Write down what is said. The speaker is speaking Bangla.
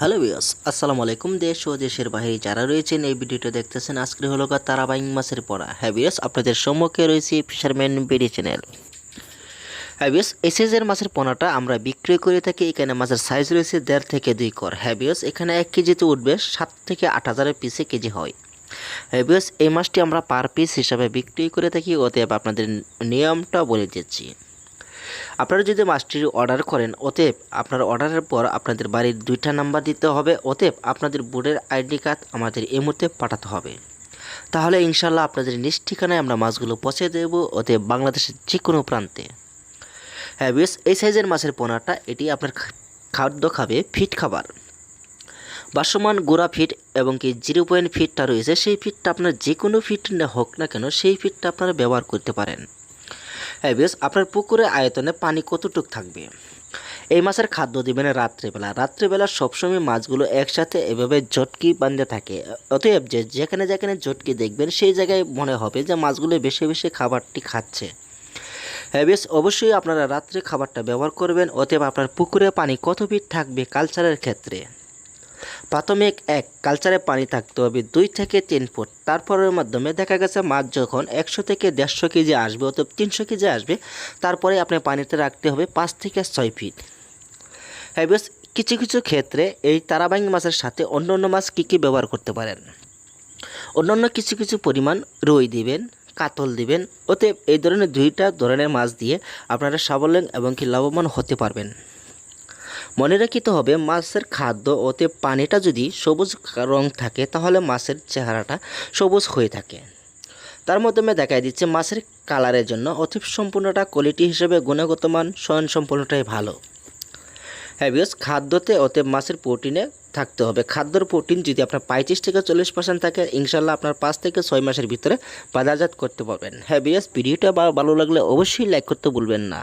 হ্যালো বিয়স আসসালামু আলাইকুম। দেশ ও দেশের বাইরে যারা রয়েছেন, এই ভিডিওটা দেখতেছেন আজকে হলো গা তারাবাইং মাছের পড়া। হ্যাঁ বিয়স আপনাদের সম্মুখে রয়েছে ফিশারম্যান বিডি চ্যানেল হ্যাঁ বিয়স এসএসের মাছের পোনাটা আমরা বিক্রি করে থাকি। এখানে মাছের সাইজ রয়েছে দেড় থেকে দুই কর। হ্যাঁ বিয়স এখানে এক কেজিতে উঠবে, সাত থেকে আট হাজারের পিসে কেজি হয়। হ্যাভিয়াস এই মাছটি আমরা পার পিস হিসাবে বিক্রি করে থাকি। অতএব আপনাদের নিয়মটা বলে দিচ্ছি। আপনারা যদি মাছটির অর্ডার করেন, অতএব আপনার অর্ডারের পর আপনাদের বাড়ির দুইটা নাম্বার দিতে হবে, অতএব আপনাদের বোর্ডের আইডি কার্ড আমাদের এই মুহূর্তে পাঠাতে হবে। তাহলে ইনশাল্লাহ আপনাদের নিজ ঠিকানায় আমরা মাছগুলো পৌঁছে দেব, অতএব বাংলাদেশের যে কোনো প্রান্তে। হ্যাঁ বেশ এই সাইজের মাছের পোনাটা, এটি আপনার খাদ্য খাবে ফিট খাবার। বাসমান গোড়া ফিট এবং কি জিরো পয়েন্ট ফিটটা রয়েছে, সেই ফিটটা আপনার যে কোনো ফিট হোক না কেন, সেই ফিটটা আপনারা ব্যবহার করতে পারেন। হ্যাঁ বেশ আপনার পুকুরে আয়তনে পানি কতটুক থাকবে? এই মাছের খাদ্য দিবেন রাত্রেবেলা। রাত্রেবেলা সবসময় মাছগুলো একসাথে এভাবে জটকি বাঁধে থাকে। অতএব যে যেখানে যেখানে জটকি দেখবেন, সেই জায়গায় মনে হবে যে মাছগুলো বেশি বেশি খাবারটি খাচ্ছে। হ্যাঁ বেশ অবশ্যই আপনারা রাত্রে খাবারটা ব্যবহার করবেন। অতএব আপনার পুকুরে পানি কত ফিট থাকবে কালচারের ক্ষেত্রে? প্রাথমিক এক, কালচারে পানি থাকতে হবে দুই থেকে তিন ফুট। তারপরের মাধ্যমে দেখা গেছে মাছ যখন একশো থেকে দেড়শো কেজি আসবে অথবা তিনশো কেজি আসবে, তারপরে আপনি পানিতে রাখতে হবে পাঁচ থেকে ছয় ফিট। হ্যাঁ কিছু কিছু ক্ষেত্রে এই তারাবাইং মাছের সাথে অন্য অন্য মাছ কী কী ব্যবহার করতে পারেন? অন্যান্য কিছু কিছু পরিমাণ রুই দিবেন, কাতল দিবেন, অতএব এই ধরনের দুইটা ধরনের মাছ দিয়ে আপনারা স্বাবলম্বী এবং কি লাভবান হতে পারবেন। মনে রাখিতে হবে, মাছের খাদ্য ওতে পানিটা যদি সবুজ রং থাকে, তাহলে মাছের চেহারাটা সবুজ হয়ে থাকে। তার মাধ্যমে দেখা দিচ্ছে, মাছের কালারের জন্য অতি সম্পূর্ণটা কোয়ালিটি হিসেবে গুণগত মান স্বয়ং সম্পূর্ণটাই ভালো হ্যাভিয়াস খাদ্যতে ওতে মাছের প্রোটিনে থাকতে হবে। খাদ্যর প্রোটিন যদি আপনার পঁয়ত্রিশ থেকে চল্লিশ পার্সেন্ট থাকে ইনশাল্লাহ আপনার পাঁচ থেকে ছয় মাসের ভিতরে বাজারজাত করতে পারবেন। হ্যাঁ হ্যাভিয়াস ভিডিওটা ভালো লাগলে অবশ্যই লাইক করতে ভুলবেন না।